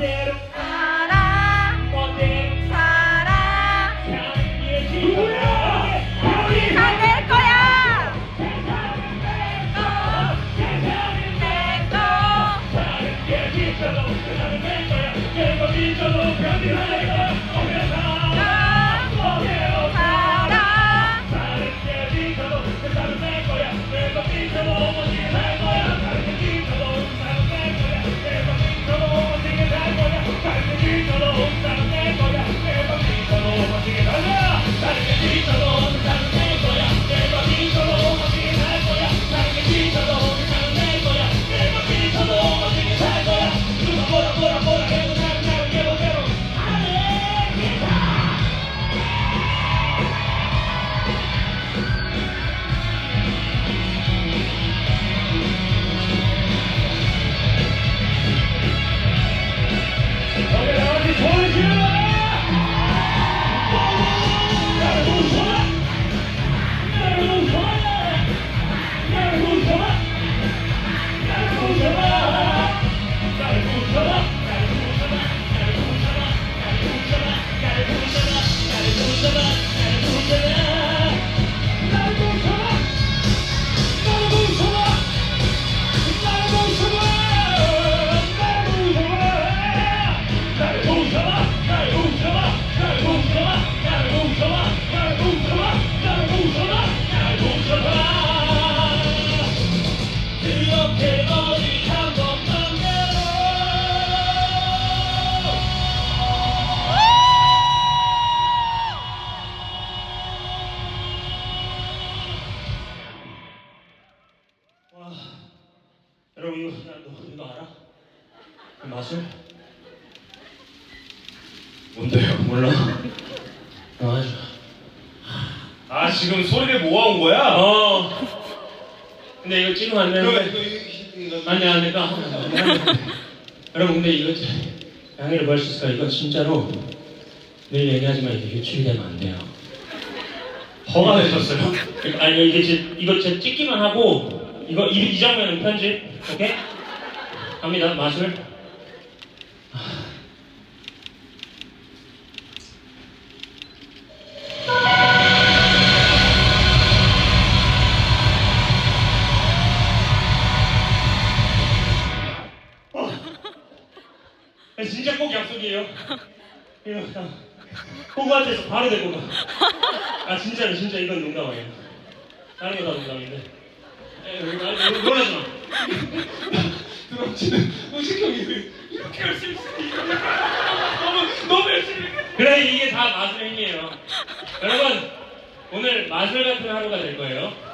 out Get on, get on. 마술? 뭔데요? 몰라. 어, 아주. 아 지금 소리를 모아온 거야? 어. 근데 이거 찍으면 안 되는데. 이거 아니 아니 나 여러분 근데 이거 진- 양해를 구할 수 있을까? 이거 진짜로 늘 얘기하지만 이게 유출이 되면 안 돼요. 허가 내셨어요? 아니 이게 제, 이거 제 찍기만 하고 이거 이, 이 장면은 편집 오케이? 갑니다 마술 아, 진짜 꼭 약속이에요 이거 호구한테서 바로 데리고 가. 아 진짜로 진짜 이건 농담 아니에요. 다른 거 다 농담인데. 놀라지 마. 드럼 치는 우식 형이 이렇게 열심히 쓰니까 너무 너무 열심히 그래 이게 다 마술 행위예요. 여러분 오늘 마술 같은 하루가 될 거예요.